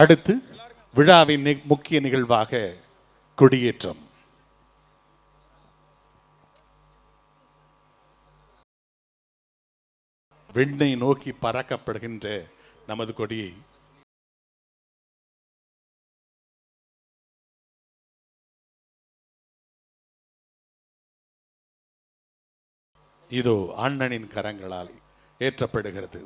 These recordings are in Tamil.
அடுத்து விழாவின் முக்கிய நிகழ்வாக கொடியேற்றம். விண்ணை நோக்கி பறக்கப்படுகின்ற நமது கொடியை இதோ அண்ணனின் கரங்களால் ஏற்றப்படுகிறது.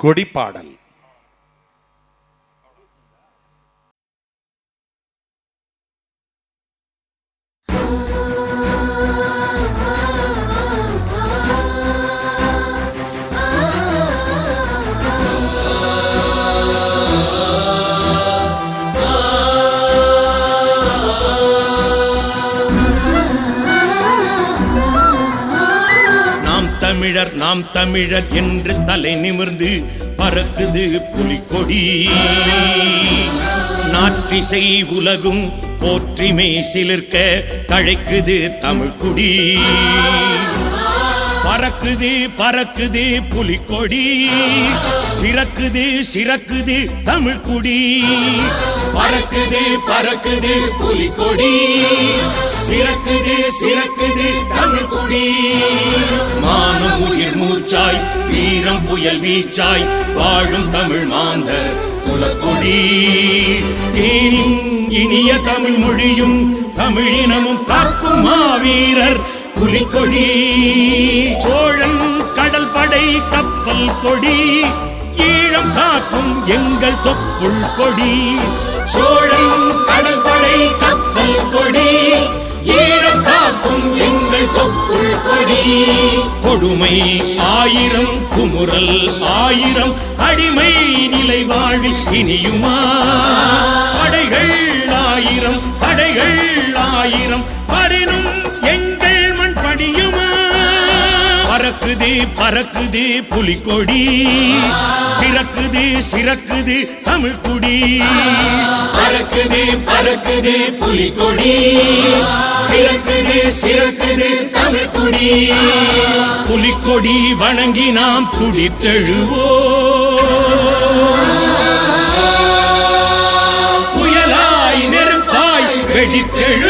கொடிப்பாடல் தமிழர் நாம் தமிழர் என்று தலை நிமிர்ந்து பறக்குது புலிக்கொடி. நாற்றிசை உலகும் போற்றிமை சிலிர்க்க தழைக்குது தமிழ்குடி. பறக்குது பறக்குது புலிக்கொடி. சிறக்குது சிறக்குது தமிழ்குடி. பறக்குது பறக்குது புலிக்கொடி. சிறக்குது சிறக்குது தமிழ் கொடி. மானம் உயிர் மூச்சாய் வீரம் புயல் வீச்சாய் வாழும் தமிழ் மாந்தர் குலக்கொடி. தேனின் இனிய தமிழ் மொழியும் தமிழினமும் காக்கும் மாவீரர் புலிக்கொடி. சோழன் கடல் படை கப்பல் கொடி. ஈழம் காக்கும் எங்கள் தொப்புள் கொடி. சோழன் கடல் படை கப்பல் கொடி. ஈழம் காக்கும் எங்கள் தொப்புள் கொடி. கொடுமை ஆயிரம் குமுறல் ஆயிரம் அடிமை நிலை வாழி இனியுமா? படைகள் ஆயிரம் படைகள் ஆயிரம் பரினும் எங்கள் மண் படியுமா பறக்குது பறக்குது புலிக்கொடி. சிறக்குது சிறக்குது தமிழ்குடி. பறக்குது பறக்குது புலி கொடி. சிறக்குது சிறக்குது தமிழ் தமிழ்குடி புலிக்கொடி வணங்கி நாம் துடித்தெழுவோ புயலாய் நெருப்பாய் வெடித்தெழு